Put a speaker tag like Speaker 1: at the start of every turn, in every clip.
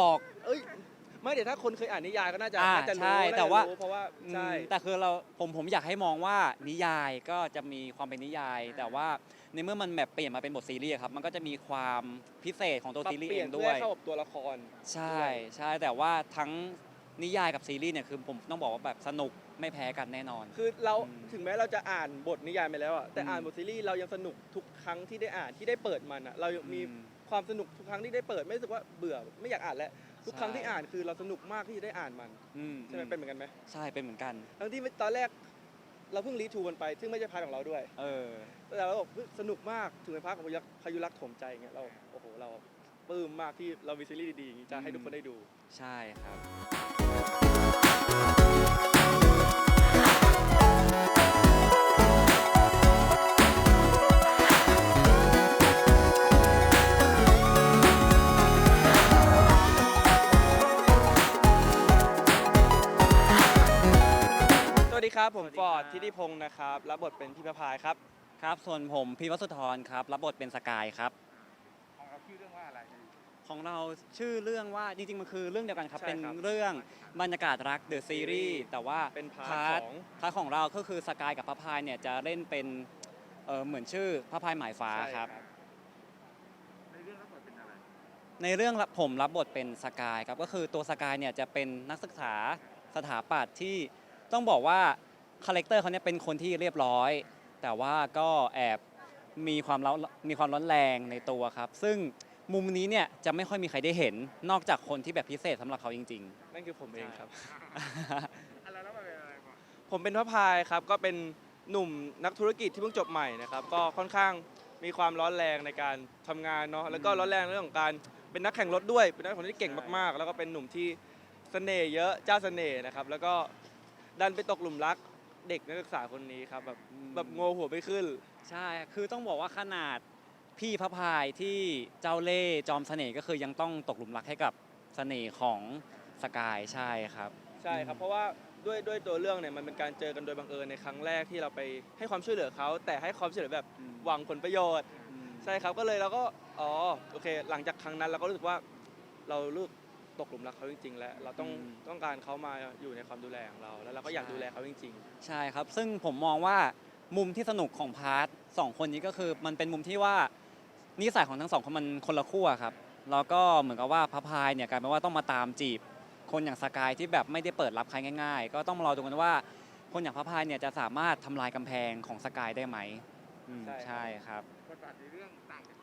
Speaker 1: ไม่บอก
Speaker 2: เอ้ยไม่เดี๋ยวถ้าคนเคยอ่านนิยายก็น่าจะ
Speaker 1: อ่า
Speaker 2: น่าจะรู้
Speaker 1: ใช่
Speaker 2: น่จะ
Speaker 1: แต่ว่า
Speaker 2: รู้เพราะว่าใช่
Speaker 1: อืมแต่คือเราผมผมอยากให้มองว่านิยายก็จะมีความเป็นนิยาย แต่ว่าในเมื่อมันแบบเปลี่ยนมาเป็นบทซีรีส์ครับมันก็จะมีความพิเศษของตัว
Speaker 2: ปรับ
Speaker 1: ซีรีส์
Speaker 2: เป
Speaker 1: เอ
Speaker 2: ลี่ยน
Speaker 1: ง
Speaker 2: เพื่
Speaker 1: ด้
Speaker 2: อ
Speaker 1: วย
Speaker 2: ให้เข้ากับตัวละคร
Speaker 1: ใช่ใช่แต่ว่าทั้งนิยายกับซีรีส์เนี่ยคือผมต้องบอกว่าแบบสนุกไม่แพ้กันแน่นอน
Speaker 2: คือเรา
Speaker 1: อืม
Speaker 2: ถึงแม้เราจะอ่านบทนิยายไปแล้วอะแต่
Speaker 1: อืม
Speaker 2: อ่านบทซีรีส์เรายังสนุกทุกครั้งที่ได้อ่านที่ได้เปิดมันอะเรายังมี
Speaker 1: อื
Speaker 2: ความสนุกทุกครั้งที่ได้เปิดไม่รู้สึกว่าเบื่อไม่อยากอ่านแล้วทุก
Speaker 1: ใช่
Speaker 2: ครั้งที่อ่านคือเราสนุกมากที่จะได้อ่านมัน
Speaker 1: อืม
Speaker 2: ใช่ไหมเป็นเหมือนกันไหม
Speaker 1: ใช่เป็นเหมือนกัน
Speaker 2: ทั้งที่ตอนแรกเราเพิ่งรีทูมันไป ซึ่งไม่ใช่พาร์ทของเราด้วย
Speaker 1: เออ
Speaker 2: แต่เราบอกเฮ้ยสนุกมากถึงเป็นพาร์ทของพายุรักพายุรักถมใจอย่างเงี้ยเราโอ้โหเราปลื้มมากที่เรามีซีรีส์ดีๆอย่างนี้จะให้ทุกคนได้ดู
Speaker 1: ใช่ครับ
Speaker 2: ดีครับ ผม
Speaker 1: สวัสดี
Speaker 2: ฟอร์ด
Speaker 1: ครับ
Speaker 2: ทิติพงศ์นะครับ รับบทเป็นพี่พระพายครับ
Speaker 1: ครับ ส่วนผมพีวสุธรครับ รับบทเป็นสกายครับ
Speaker 3: ของเราชื่อเรื่องว่าอะไร
Speaker 1: ของเราชื่อเรื่องว่าจริงๆ มันคือเรื่องเดียวกันครับ
Speaker 2: ใช่
Speaker 1: เป็น
Speaker 2: ครับ
Speaker 1: เรื่องบรรยากาศรักเดอะซีรีส์แต่ว่า
Speaker 2: เป็นพา
Speaker 1: พา
Speaker 2: ร์
Speaker 1: ร์
Speaker 2: ท
Speaker 1: ท
Speaker 2: ของ
Speaker 1: พาร์ทของเราก็คือสกายกับพระพายเนี่ยจะเล่นเป็นเออเหมือนชื่อพระพายหมายฟ้า
Speaker 2: ใช่
Speaker 1: ครับ
Speaker 3: ในเรื่องทั้งหมดเป็นอะไร
Speaker 1: ในเรื่องรับผมรับบทเป็นสกายครับก็คือตัวสกายเนี่ยจะเป็นนักศึกษาสถาปัตย์ที่ ต้องบอกว่าคาแรคเตอร์เขาเนี่ยเป็นคนที่เรียบร้อย แต่ว่าก็แอบมีความร้อนมีความร้อนแรงในตัวครับ ซึ่งมุมนี้เนี่ยจะไม่ค่อยมีใครได้เห็นนอกจากคนที่แบบพิเศษสำหรับเขาจริง
Speaker 2: นั่นคือผมเองครับ
Speaker 1: ๆ
Speaker 3: อะไรแล้วมันเป็นอะไรก่อน
Speaker 2: ผมเป็นพระพายครับ ก็เป็นหนุ่มนักธุรกิจที่เพิ่งจบใหม่นะครับ ก็ค่อนข้างมีความร้อนแรงในการทำงานเนาะ แล้วก็ร้อนแรงในเรื่องของการเป็นนักแข่งรถด้วย เป็นนักแข่งรถที่เก่งมากๆ แล้วก็เป็นหนุ่มที่เสน่ห์เยอะ เจ้าเสน่ห์นะครับ แล้วก็ ดันไปตกหลุมรักเด็กนักศึกษาคนนี้ครับแบบแบบโงหัวไม่ขึ้น
Speaker 1: ใช่ คือต้องบอกว่าขนาดพี่พระพายที่เจ้าเล่ห์จอมเสน่ห์ก็คือยังต้องตกหลุมรักให้กับเสน่ห์ของสกายใช่ครับ
Speaker 2: ใช่ครับ
Speaker 1: อืม
Speaker 2: เพราะว่าด้วยด้วยตัวเรื่องเนี่ยมันเป็นการเจอกันโดยบังเอิญในครั้งแรกที่เราไปให้ความช่วยเหลือเขาแต่ให้ความช่วยเหลือแบบหวังผลประโยชน์
Speaker 1: อืม
Speaker 2: ใช่ครับก็เลยเราก็อ๋อโอเค หลังจากครั้งนั้นเราก็รู้สึกว่าเรารู้สึก ตกหลุมรักเขาจริง ๆ แล้วเราต้อง
Speaker 1: อืม
Speaker 2: ต้องการเขามาอยู่ในความดูแลของเรา แล้วเราก็อยาก
Speaker 1: ใช่
Speaker 2: ดูแลเขาจริง
Speaker 1: ใช่ครับ ซึ่งผมมองว่ามุมที่สนุกของพาร์ทสองคนนี้ก็คือมันเป็นมุมที่ว่านิสัยของทั้งสองคนมันคนละขั้วครับแล้วก็เหมือนกับว่าพระพายเนี่ยกลายเป็นว่าต้องมาตามจีบ คนอย่างสกายที่แบบไม่ได้เปิดรับใครง่าย ๆ ก็ต้องมารอดูกันว่า คนอย่างพระพายเนี่ยจะสามารถทำลายกำแพงของสกายได้ไหมอืม
Speaker 2: ใช่
Speaker 1: ใช่ครับ
Speaker 3: บทบาทในเรื่องต่างจาก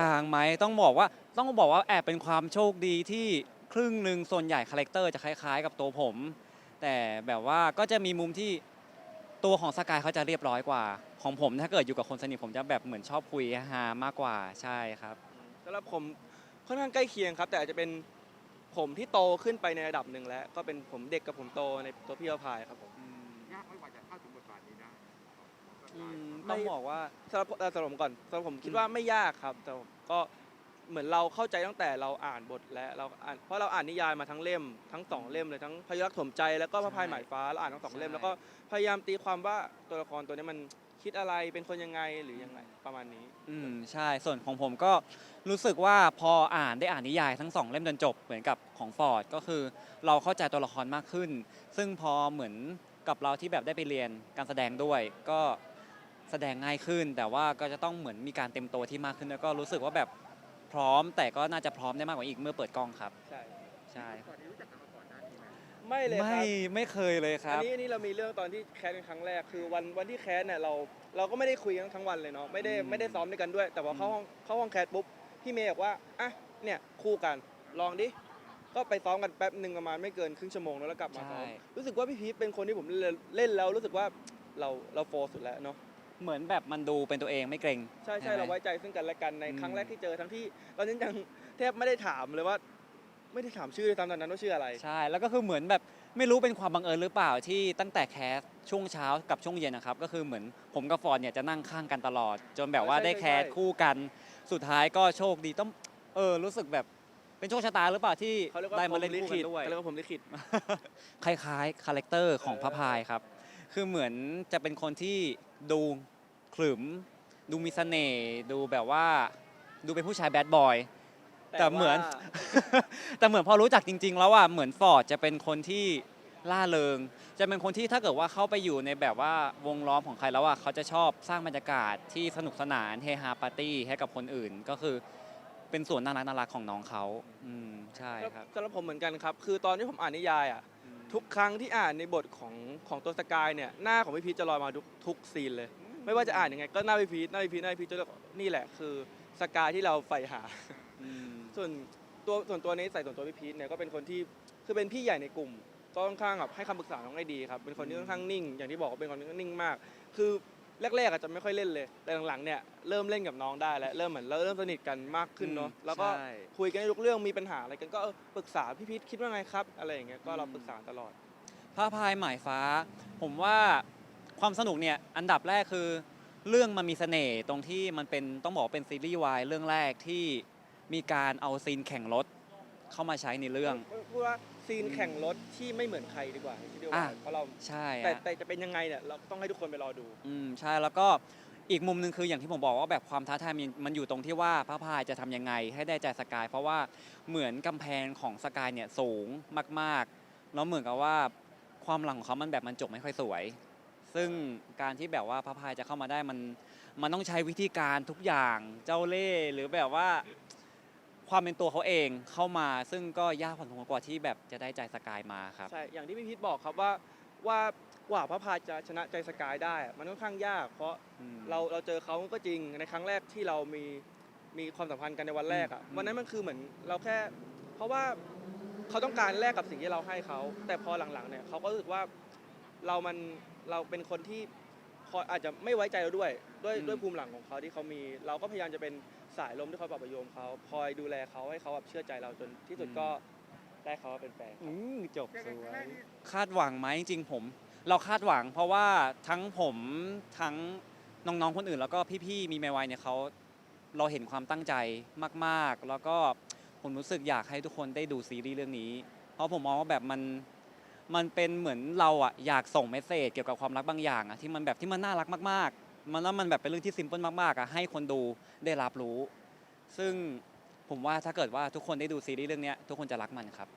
Speaker 1: ต่างไหมต้องบอกว่าต้องบอกว่าแอบเป็นความโชคดีที่ครึ่งหนึ่งส่วนใหญ่คาแรคเตอร์จะคล้ายๆ กับตัวผม แต่แบบว่าก็จะมีมุมที่ตัวของสกายเขาจะเรียบร้อยกว่า ของผมถ้าเกิดอยู่กับคนสนิทผมจะแบบเหมือนชอบคุยฮามากกว่าใช่ครับ
Speaker 2: สำหรับผมค่อนข้างใกล้เคียงครับ แต่อาจจะเป็นผมที่โตขึ้นไปในระดับหนึ่งแล้ว ก็เป็นผมเด็กกับผมโตในตัวพี่อภายครับผม
Speaker 3: ยากไม่กว่าจะเข้าถึงบทบาทนี้นะ
Speaker 1: อืม
Speaker 2: ไม่
Speaker 1: ต้องบอกว่า
Speaker 2: สำหรับเอ่อสำหรับผมก่อนสำหรับผมคิด
Speaker 1: อืม
Speaker 2: ว่าไม่ยากครับแต่ก็เหมือนเราเข้าใจตั้งแต่เราอ่านบทและเราอ่านเพราะเราอ่านนิยายมาทั้งเล่มทั้งสองเล่มเลยทั้งพายุรักถมใจแล้วก็พระพายหมายฟ้าเราอ่านทั้งสองเล่มแล้วก็พยายามตีความว่าตัวละครตัวนี้มันคิดอะไรเป็นคนยังไงหรือยังไงประมาณนี้
Speaker 1: อืมใช่ส่วนของผมก็รู้สึกว่าพออ่านได้อ่านนิยายทั้งสองเล่มจนจบ เหมือนกับของฟอร์ดก็คือเราเข้าใจตัวละครมากขึ้น ซึ่งพอเหมือนกับเราที่แบบได้ไปเรียนการแสดงด้วย ก็ แสดงง่ายขึ้น แต่ว่าก็จะต้องเหมือนมีการเต็มตัวที่มากขึ้นแล้วก็รู้สึกว่าแบบพร้อม แต่ก็น่าจะพร้อมได้มากกว่าอีกเมื่อเปิดกล้องครับ
Speaker 2: ใช่
Speaker 1: ใช่
Speaker 3: ก่อนนี้รู้จักกันมาก่อนหน้านี้ไหม
Speaker 2: ไม่เลยค
Speaker 1: ไม่
Speaker 2: รับ
Speaker 1: ไม่เคยเลยค
Speaker 2: อั
Speaker 1: รั
Speaker 2: น
Speaker 1: บ
Speaker 2: นี้อันนี้เรามีเรื่องตอนที่แคสกันครั้งแรกคือวันวันที่แคสเนี่ยเราเราก็ไม่ได้คุยกันทั้งวันเลยเนาะไม่ได้
Speaker 1: อืม
Speaker 2: ไม่ได้ซ้อมด้วยกันด้วย แต่ว่าเข้าห้องเข้าห้องแคสปุ๊บพี่เมย์บอกว่าอะเนี่ยคู่กันลองดิก็ไปซ้อมกันแป๊บหนึ่งประมาณไม่เกินครึ่งชั่วโมงแล้วกลับมาซ้อม
Speaker 1: ใช่
Speaker 2: รู้สึกว่าพี่พีทเป็นคนที่ผมเล่นเล่นแล้วรู้สึกว่าเราเราโฟร์สุดแล้วเนาะ
Speaker 1: เหมือนแบบมันดูเป็นตัวเองไม่เกรง
Speaker 2: ใช่ใช่
Speaker 1: ใช่ไหม
Speaker 2: เราไว้ใจซึ่งกันและกันใน
Speaker 1: อืม
Speaker 2: ครั้งแรกที่เจอทั้งที่ตอนนั้นยังแทบไม่ได้ถามเลยว่า ไม่ได้ถามชื่อเลยตามตอนนั้นว่าชื่ออะไร
Speaker 1: ใช่แล้วก็คือเหมือนแบบไม่รู้เป็นความบังเอิญหรือเปล่าที่ตั้งแต่แคสช่วงเช้ากับช่วงเย็นนะครับ ก็คือเหมือนผมกับฟอร์ดเนี่ยจะนั่งข้างกันตลอด จนแบบว่า
Speaker 2: ใช่
Speaker 1: ได้
Speaker 2: ใช่
Speaker 1: แคส
Speaker 2: ใช่
Speaker 1: คู่กันสุดท้ายก็โชคดีต้องเออรู้สึกแบบเป็นโชคชะตาหรือเปล่าที่
Speaker 2: เขาเรียกว่า
Speaker 1: ได้
Speaker 2: ผม
Speaker 1: มาเล่น
Speaker 2: ลิ
Speaker 1: คู่
Speaker 2: ขิ
Speaker 1: กั
Speaker 2: ต
Speaker 1: นด้วย
Speaker 2: เขาเรียกว่าผมลิขิต
Speaker 1: คล้ายๆคาแรคเตอร์ของ
Speaker 2: เออ
Speaker 1: พระพายครับ คือเหมือนจะเป็นคนที่ดู ขรึม ดูมีเสน่ห์ดูแบบว่า ดูเป็นผู้ชายแบดบอยแแต่เหมือน
Speaker 2: ว่า
Speaker 1: แต่เหมือนพอรู้จักจริง ๆ แล้วอะเหมือนฟอร์ดจะเป็นคนที่ล่าเริง จะเป็นคนที่ถ้าเกิดว่าเข้าไปอยู่ในแบบว่าวงล้อมของใครแล้วอะเขาจะชอบสร้างบรรยากาศที่สนุกสนานเฮฮาปาร์ตี้ให้กับคนอื่นก็คือเป็นส่วนน่ารักน่ารักของน้องเขาอืมใช่ครับ
Speaker 2: สำหรับผมเหมือนกันครับ คือตอนที่ผมอ่านนิยายอะทุกครั้งที่อ่านในบทของของตัวสกายเนี่ยหน้าของพี่พีชจะลอยมาทุกทุกซีนเลย ไม่ว่าจะอ่านยังไงก็หน้าพี่พีชหน้าพี่พีชหน้าพี่พีชจนนี่แหละคือสกายที่เราใฝ่หา
Speaker 1: อืม
Speaker 2: ส่วนตัวส่วนตัวนี้ใส่ส่วนตัวพี่พีทเนี่ยก็เป็นคนที่คือเป็นพี่ใหญ่ในกลุ่ม ก็ค่อนข้างแบบให้คำปรึกษาน้องได้ดีครับเป็นคนที่ค่อนข้างนิ่ง อย่างที่บอกว่าเป็นคนที่นิ่งมาก คือแรกๆอาจจะไม่ค่อยเล่นเลยแต่หลังๆเนี่ยเริ่มเล่นกับน้องได้แล้วเริ่มเหมือนเราเริ่มสนิทกันมากขึ้นเนาะแล้วก็
Speaker 1: ใช่
Speaker 2: คุยกันในทุกเรื่องมีปัญหาอะไรกันก็เออปรึกษาพี่พีทคิดว่าไงครับ อะไรอย่างเงี้ยก็เราปรึกษาตลอด
Speaker 1: พระพายหมายฟ้า ผมว่า ความสนุกเนี่ยอันดับแรกคือ เรื่องมันมีเสน่ห์ตรงที่มันเป็นต้องบอกว่าเป็นซีรีส์วายเรื่องแรกที่มีการเอาซีนแข่งรถเข้ามาใช้ในเรื่อง
Speaker 2: พูดว่าซีนแข่งรถที่ไม่เหมือนใครดีกว่าที่เดียว
Speaker 1: อะ
Speaker 2: เพราะเรา
Speaker 1: ใช่
Speaker 2: แต่
Speaker 1: ฮะ
Speaker 2: แต่จะเป็นยังไงเนี่ยเราต้องให้ทุกคนไปรอดู
Speaker 1: อืมใช่แล้วก็อีกมุมหนึ่งคืออย่างที่ผมบอกว่าแบบความท้าทายมันมันอยู่ตรงที่ว่าพระพายจะทำยังไงให้ได้ใจสกาย เพราะว่าเหมือนกำแพงของสกายเนี่ยสูงมากๆ แล้วเหมือนกับว่าความหลังของเขามันแบบมันจบไม่ค่อยสวย ซึ่งการที่แบบว่าพระพายจะเข้ามาได้มันมันต้องใช้วิธีการทุกอย่างเจ้าเล่ห์หรือแบบว่าความเป็นตัวเขาเองเข้ามา ซึ่งก็ยากพอสมควรกว่าที่แบบจะได้ใจสกายมาครับ
Speaker 2: ใช่ อย่างที่พี่พีทบอกครับว่าว่ากว่าพระพายจะชนะใจสกายได้อะมันค่อนข้างยาก เพราะ
Speaker 1: อืม
Speaker 2: เราเราเจอเขาก็จริงในครั้งแรกที่เรามีมีความสัมพันธ์กันในวันแรกอะ
Speaker 1: อืม
Speaker 2: วันนั้นมันคือเหมือนเราแค่ เพราะว่าเขาต้องการแลกกับสิ่งที่เราให้เขาแต่พอหลังๆเนี่ยเขาก็รู้สึกว่าเรามัน เราเป็นคนที่คอยอาจจะไม่ไว้ใจเราด้วย ด้วยด้วยภูมิหลังของเขาที่เขามี เราก็พยายามจะเป็นสายลมที่คอยปลอบประโยมเขาคอยดูแลเขาให้เขาแบบเชื่อใจเราจนที่สุดก็ได้เขามาเป็นแฟน
Speaker 1: อืมจบ
Speaker 3: แค่
Speaker 1: สว
Speaker 3: แค่
Speaker 1: ย
Speaker 3: นี้
Speaker 1: คาดหวังไหมจริงๆผม เราคาดหวังเพราะว่าทั้งผมทั้งน้องๆคนอื่น แล้วก็พี่ๆมีเมวายเนี่ยเขาเราเห็นความตั้งใจมาก ๆ แล้วก็ผมรู้สึกอยากให้ทุกคนได้ดูซีรีส์เรื่องนี้ เพราะผมมองว่าแบบมัน มันเป็นเหมือนเราอะอยากส่งเมสเซจเกี่ยวกับความรักบางอย่างอะที่มันแบบที่มันน่ารักมากๆ มันแล้วมันแบบเป็นเรื่องที่ซิมเพิลมากๆอะให้คนดูได้รับรู้ ซึ่งผมว่าถ้าเกิดว่าทุกคนได้ดูซีรีส์เรื่องเนี้ยทุกคนจะรักมันครับ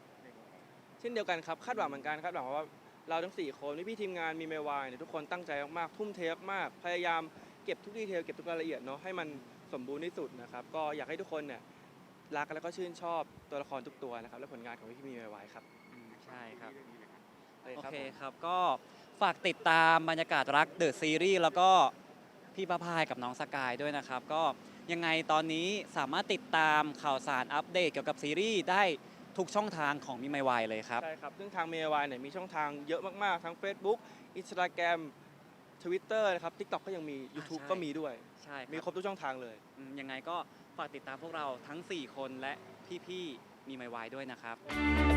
Speaker 2: เช่นเดียวกันครับคาดหวังเหมือนกันคาดหวังว่าเราทั้ง4คนพี่ๆทีมงานมีเมวายเนี่ยทุกคนตั้งใจมากๆทุ่มเทมากๆพยายามเก็บทุกดีเทลเก็บทุกรายละเอียดเนาะให้มันสมบูรณ์ที่สุดนะครับก็อยากให้ทุกคนเนี่ยรักแล้วก็ชื่นชอบตัวละครทุกตัวนะครับและผลงานของพี่ๆมีเมวายครับ
Speaker 1: ใช่ครับ
Speaker 3: เรื่องนี้เลยครับ
Speaker 2: เลย
Speaker 1: โอ
Speaker 2: ครับ
Speaker 1: เค
Speaker 2: ผม
Speaker 1: ครับ ก็ฝากติดตามบรรยากาศรักเดอะซีรีส์แล้วก็พี่ประพายกับน้องสกายด้วยนะครับ ก็ยังไงตอนนี้สามารถติดตามข่าวสารอัปเดตเกี่ยวกับซีรีส์ได้ทุกช่องทางของมิไมวายเลยครับ
Speaker 2: ใช่ครับ ซึ่งทางเมวายเนี่ยมีช่องทางเยอะมากๆ ทั้ง Facebook Instagram Twitter นะครับ TikTok ก็ยังมี YouTube
Speaker 1: ใช่
Speaker 2: ก็มีด้วย
Speaker 1: ใช่
Speaker 2: มีครบทุกช่องทางเลย
Speaker 1: อืมยังไงก็ฝากติดตามพวกเราทั้ง 4 คนและพี่ๆมีไมวายด้วยนะครับ
Speaker 2: ค